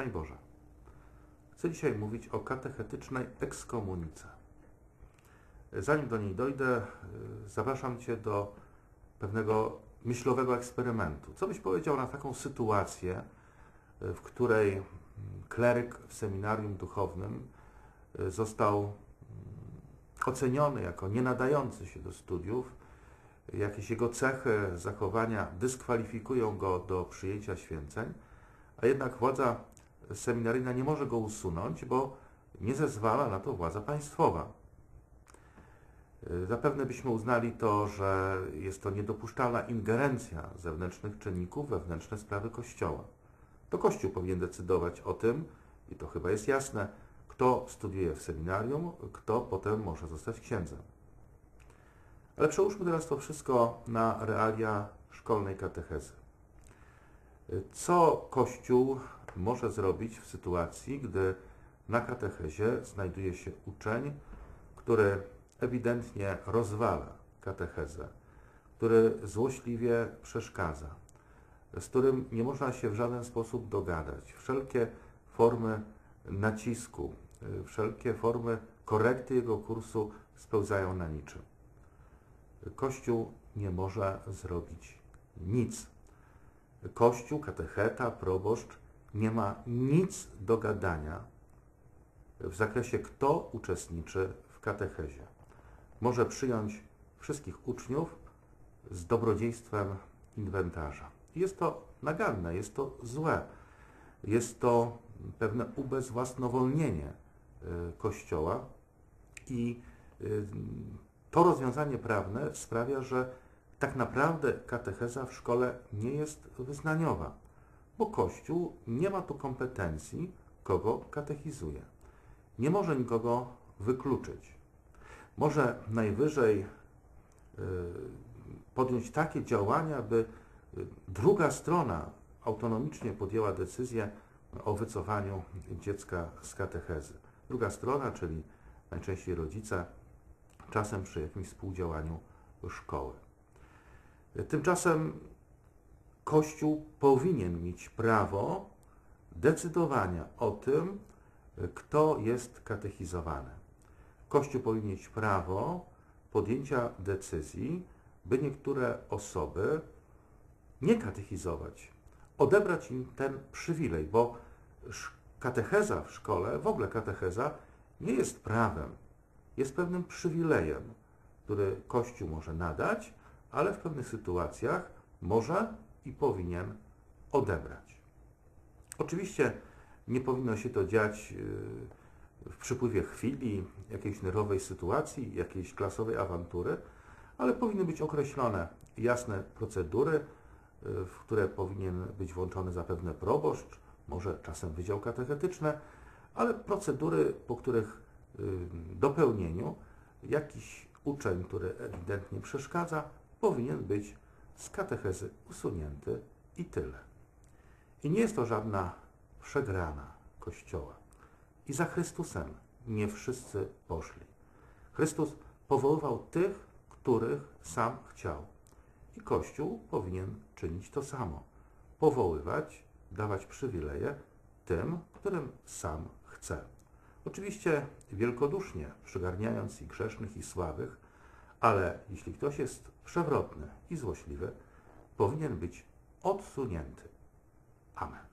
Szczęść Boże. Chcę dzisiaj mówić o katechetycznej ekskomunice. Zanim do niej dojdę, y, zapraszam Cię do pewnego myślowego eksperymentu. Co byś powiedział na taką sytuację, y, w której mm, kleryk w seminarium duchownym y, został mm, oceniony jako nie nadający się do studiów, jakieś jego cechy zachowania dyskwalifikują go do przyjęcia święceń, a jednak władza seminaryjna nie może go usunąć, bo nie zezwala na to władza państwowa. Zapewne byśmy uznali to, że jest to niedopuszczalna ingerencja zewnętrznych czynników wewnętrzne sprawy Kościoła. To Kościół powinien decydować o tym, i to chyba jest jasne, kto studiuje w seminarium, kto potem może zostać księdzem. Ale przełóżmy teraz to wszystko na realia szkolnej katechezy. Co Kościół może zrobić w sytuacji, gdy na katechezie znajduje się uczeń, który ewidentnie rozwala katechezę, który złośliwie przeszkadza, z którym nie można się w żaden sposób dogadać. Wszelkie formy nacisku, wszelkie formy korekty jego kursu spełzają na niczym. Kościół nie może zrobić nic. Kościół, katecheta, proboszcz nie ma nic do gadania w zakresie, kto uczestniczy w katechezie. Może przyjąć wszystkich uczniów z dobrodziejstwem inwentarza. Jest to naganne, jest to złe, jest to pewne ubezwłasnowolnienie y, Kościoła i y, to rozwiązanie prawne sprawia, że tak naprawdę katecheza w szkole nie jest wyznaniowa bo Kościół nie ma tu kompetencji, kogo katechizuje. Nie może nikogo wykluczyć. Może najwyżej y, podjąć takie działania, by y, druga strona autonomicznie podjęła decyzję o wycofaniu dziecka z katechezy. Druga strona, czyli najczęściej rodzice, czasem przy jakimś współdziałaniu szkoły. Tymczasem Kościół powinien mieć prawo decydowania o tym, kto jest katechizowany. Kościół powinien mieć prawo podjęcia decyzji, by niektóre osoby nie katechizować, odebrać im ten przywilej, bo katecheza w szkole, w ogóle katecheza nie jest prawem, jest pewnym przywilejem, który Kościół może nadać, ale w pewnych sytuacjach może i powinien odebrać. Oczywiście nie powinno się to dziać yy, w przypływie chwili, jakiejś nerwowej sytuacji, jakiejś klasowej awantury, ale powinny być określone jasne procedury, yy, w które powinien być włączony zapewne proboszcz, może czasem wydział katechetyczny, ale procedury, po których yy, dopełnieniu jakiś uczeń, który ewidentnie przeszkadza, powinien być z katechezy usunięty i tyle. I nie jest to żadna przegrana Kościoła. I za Chrystusem nie wszyscy poszli. Chrystus powoływał tych, których sam chciał. I Kościół powinien czynić to samo. Powoływać, dawać przywileje tym, którym sam chce. Oczywiście wielkodusznie, przygarniając i grzesznych, i słabych, ale jeśli ktoś jest przewrotny i złośliwy, powinien być odsunięty. Amen.